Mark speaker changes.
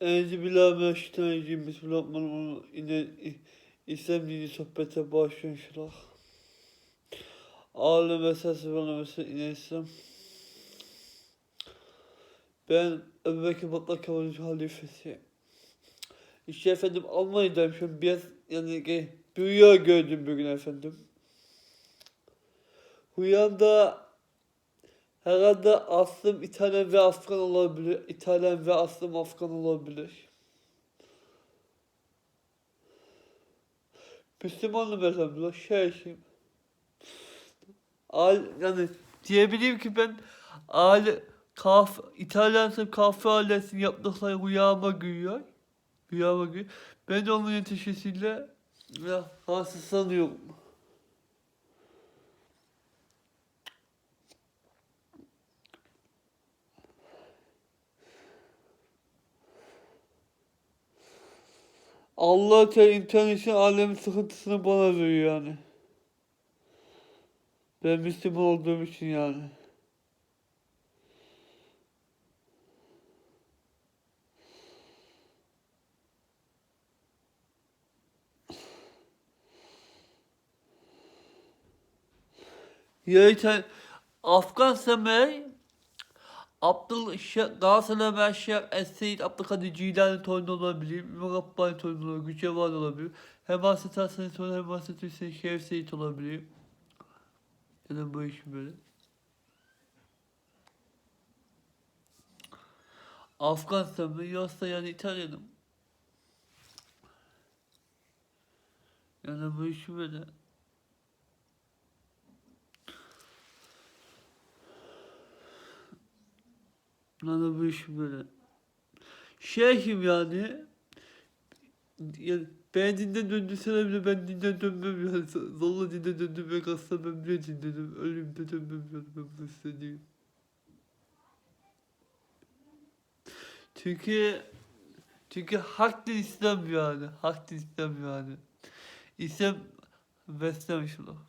Speaker 1: Billahi Bismillahirrahmanirrahim. İslam dini sohbete başlıyoruz inşallah. Ağlı meselesi bana mesela yine İslam. Ben Ebu Bekir Battal Kemal'in halifesi. İşte efendim Almanya'dayım şu an biraz yani rüya gördüm bugün efendim. Rüyamda herhalde aslım İtalyan ve Afgan olabilir. İtalyan ve aslım Afgan olabilir. Müslümanım elhamdülillah. Şeyhim. Al, yani diyebilirim ki ben aile kaf İtalyansın kahve ailesini yaptıkları rüyama giriyor. Rüyama giriyor. Ben de onun yetişesiyle ya, rahatsızlanıyorum. Allah Teala internetin alemin sıkıntısını bana veriyor yani. Ben Müslüman olduğum için yani. Ya işte Afgan Semer Abdül Şeyh Galatasaray Ömer Şeyh Es-Seyyid Abdülkadir Cilani torunu olabilir. İmam Rabbani torunu olabilir. Gücevan olabilir. Hem Hasret Hasan torunu hem Hasret Hüseyin Şerif Seyit olabilir. Ya da bu iş böyle. Afgan Semer yoksa yani İtalyanım. Yani bu iş böyle. Yani bu iş böyle. Şeyhim yani. Yani ben dinden döndürseler bile ben dinden dönmem yani. Zorla dinden döndürmek aslında ben bile dinledim. Ölümde dönmem yani ben bunu hissediyorum. Çünkü çünkü hak din İslam yani. Hak din İslam yani. İslam beslemiş Allah.